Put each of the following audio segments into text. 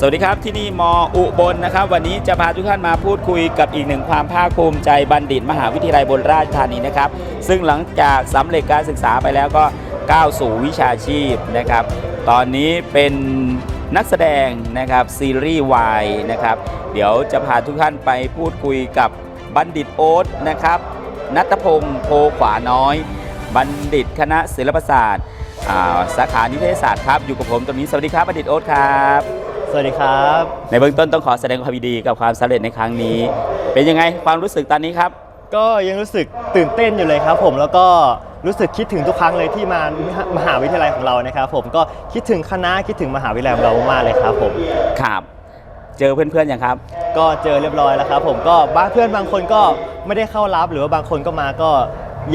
สวัสดีครับที่นี่มออุบลนะครับ วันนี้จะพาทุกท่านมาพูดคุยกับอีกหนึ่งความภาคภูมิใจบัณฑิต มหาวิทยาลัยบนราชธานีนะครับ ซึ่งหลังจากสำเร็จการศึกษาไปแล้วก็ก้าวสู่วิชาชีพนะครับ ตอนนี้เป็นนักแสดงนะครับซีรีส์วายนะครับ เดี๋ยวจะพาทุกท่านไปพูดคุยกับบัณฑิตโอ๊ตนะครับนัทพงศ์โพขวาน้อย บัณฑิตคณะศิลปศาสตร์สาขานิเทศศาสตร์ครับอยู่กับผมตรงนี้สวัสดีครับบัณฑิตโอ๊ตครับ สวัสดีครับ ในเบื้องต้นต้องขอแสดงความยินดีกับความสำเร็จในครั้งนี้ เป็นยังไงความรู้สึกตอนนี้ครับ ก็ยังรู้สึกตื่นเต้นอยู่เลยครับ ผมแล้วก็รู้สึกคิดถึงทุกครั้งเลยที่มามหาวิทยาลัยของเรานะครับผมก็คิดถึงคณะคิดถึงมหาวิทยาลัยของเรามากๆเลยครับผมครับเจอเพื่อนๆอย่างครับ ก็เจอเรียบร้อยแล้วครับ ผมก็บ้านเพื่อนบางคนก็ไม่ได้เข้ารับหรือว่าบางคนก็มาก็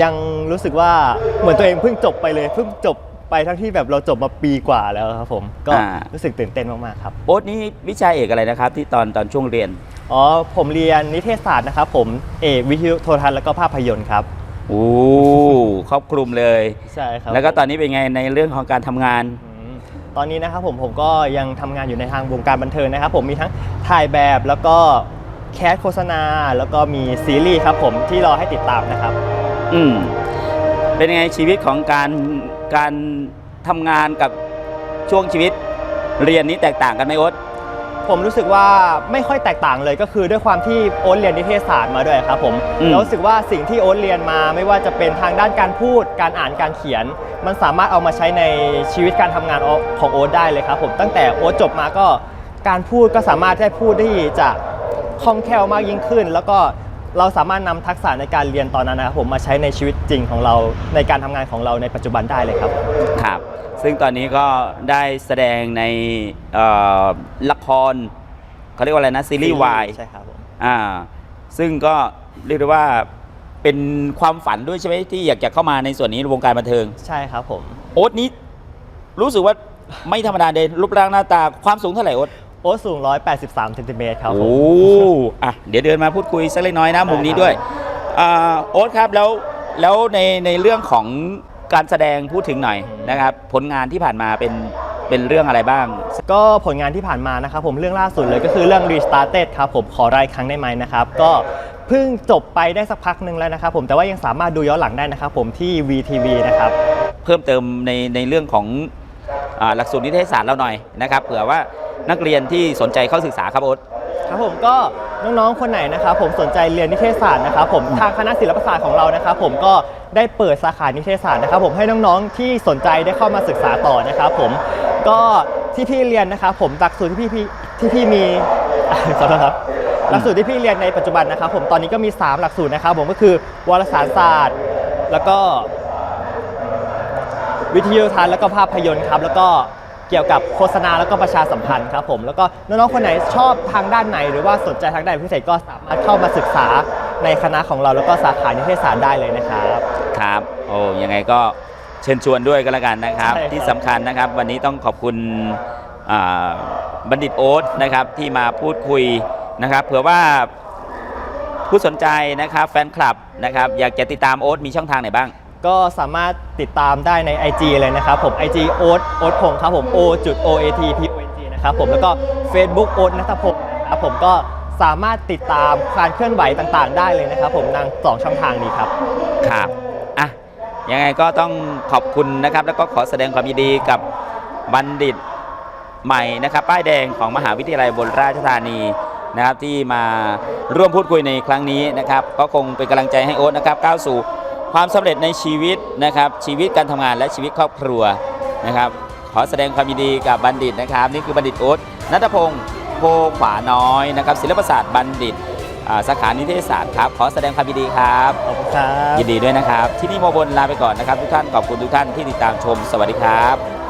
ยังรู้สึกว่าเหมือนตัวเองเพิ่งจบไปเลยเพิ่งจบ ไปทั้งที่แบบเราจบมาปีกว่าแล้วครับผม ก็อ่า รู้สึกตื่นเต้นมากๆครับโอ๊ตนี่วิชาเอกอะไรนะครับ ที่ตอนตอนช่วงเรียน อ๋อ ผมเรียนนิเทศศาสตร์นะครับผม เอกวิทยุโทรทัศน์แล้วก็ภาพยนตร์ครับ โอ้ครอบคลุมเลย ใช่ครับแล้วก็ตอนนี้เป็นไงในเรื่องของการทำงาน อืมตอนนี้นะครับผมผมก็ยังทำงานอยู่ในทางวงการบันเทิงนะครับ ผมมีทั้งถ่ายแบบแล้วก็แคสโฆษณา แล้วก็มีซีรีส์ครับผมที่รอให้ติดตามนะครับ อืมเป็นยังไงชีวิตของการ การทำงานกับช่วงชีวิตเรียนนี้แตกต่างกันไหมโอ๊ตผมรู้สึกว่าไม่ค่อยแตกต่างเลยก็คือด้วยความที่โอ๊ตเรียนนิเทศศาสตร์มาด้วยครับผมอืมแล้วรู้สึกว่าสิ่งที่โอ๊ตเรียนมาไม่ว่าจะเป็นทางด้านการพูดการอ่านการเขียน มันสามารถเอามาใช้ในชีวิตการทำงานของโอ๊ตได้เลยครับผมตั้งแต่โอ๊ตจบมาก็การพูดก็สามารถได้พูดได้จะคล่องแคล่วมากยิ่งขึ้น แล้วก็ เราสามารถนำทักษะในการเรียนตอนนั้นนะครับผมมาใช้ในชีวิตจริงของเราในการทำงานของเราในปัจจุบันได้เลยครับครับ ซึ่งตอนนี้ก็ได้แสดงในเอ่อละครเขาเรียกว่าอะไรนะซีรีส์วายใช่ครับผมอ่าซึ่งก็เรียกได้ว่าเป็นความฝันด้วยใช่ไหมที่อยากจะเข้ามาในส่วนนี้วงการบันเทิง ใช่ครับผม โอ๊ตนี้รู้สึกว่าไม่ธรรมดาเลยรูปร่างหน้าตาความสูงเท่าไหร่โอ๊ต โอ๊ตสูง 183เซนติเมตรครับผโอ้มอะเดี๋ยวเดินมาพูดคุยสักเล็กน้อยนะได้มุมนี้ครับด้วยอ่าโอ๊ตครับแล้วแล้วในในเรื่องของการแสดงพูดถึงหน่อยนะครับ ผลงานที่ผ่านมาเป็นเป็นเรื่องอะไรบ้าง ก็ผลงานที่ผ่านมานะครับผมเรื่องล่าสุดเลยก็คือเรื่อง Restarted ครับผมขอรายครั้งได้ไหมนะครับก็เพิ่งจบไปได้สักพักหนึ่งแล้วนะครับผมแต่ว่ายังสามารถดูย้อนหลังได้นะครับผมที่ VTV นะครับเพิ่มเติมในในเรื่องของอาหลักสูตรนิเทศศาสตร์เราหน่อยนะครับเผื่อว่านักเรียนที่สนใจเข้าศึกษาครับโอ๊ต ครับผมก็น้องๆ คนไหนนะครับผมสนใจเรียนนิเทศศาสตร์นะครับผมทางคณะศิลปศาสตร์ของเรานะครับผมก็ได้เปิดสาขานิเทศศาสตร์นะครับผมให้น้องๆที่สนใจได้เข้ามาศึกษาต่อนะครับผมก็ที่พี่เรียนนะครับผมหลักสูตรที่พี่พี่ที่พี่มีขอโทษครับหลักสูตรที่พี่เรียนในปัจจุบันนะครับผมตอนนี้ก็มี 3 หลักสูตรนะครับผมก็คือวารสารศาสตร์ แล้วก็วิทยุทัศน์แล้วก็ภาพยนตร์ครับแล้วก็ เกี่ยวกับโฆษณาแล้วก็ประชาสัมพันธ์ครับผมแล้วก็น้องๆคนไหนชอบทางด้านไหน หรือว่าสนใจทางด้านพิเศษก็สามารถเข้ามาศึกษาในคณะของเราแล้วก็สาขานิเทศศาสตร์ได้เลยนะครับ ครับ โอ้ยังไงก็เชิญชวนด้วยก็แล้วกันนะครับ ใช่ครับ ที่สำคัญนะครับ วันนี้ต้องขอบคุณอ่าบัณฑิตโอ๊ตนะครับที่มาพูดคุยนะครับเผื่อว่าผู้สนใจนะครับแฟนคลับนะครับอยากจะติดตามโอ๊ตมีช่องทางไหนบ้าง ก็สามารถติดตามได้ใน IG เลยนะครับผม IG โอ๊ตโอ๊ตพงษ์ครับผม O จุด O A T P O N G นะครับผมแล้วก็ Facebook โอ๊ตนัทพงษ์นะครับผมก็สามารถติดตามการเคลื่อนไหวต่างๆ ได้เลยนะครับผมทางสองช่องทางนี้ครับ ครับอะยังไงก็ต้องขอบคุณนะครับ แล้วก็ขอแสดงความยินดีกับบัณฑิตใหม่นะครับป้ายแดงของมหาวิทยาลัยบนราชธานีนะครับที่มาร่วมพูดคุยในครั้งนี้นะครับ ก็คงเป็นกำลังใจให้โอ๊ตนะครับก้าวสู่ ความสำเร็จในชีวิตนะครับ ชีวิตการทำงานและชีวิตครอบครัวนะครับ ขอแสดงความยินดีกับบัณฑิตนะครับ นี่คือบัณฑิตโอ๊ตนัทพงศ์โพขวาน้อยนะครับ ศิลปศาสตร์บัณฑิตอ่าสาขานิเทศศาสตร์ครับ ขอแสดงความยินดีครับขอบคุณครับยินดีด้วยนะครับ ที่นี่โมบนลาไปก่อนนะครับ ทุกท่านขอบคุณทุกท่านที่ติดตามชมสวัสดีครับ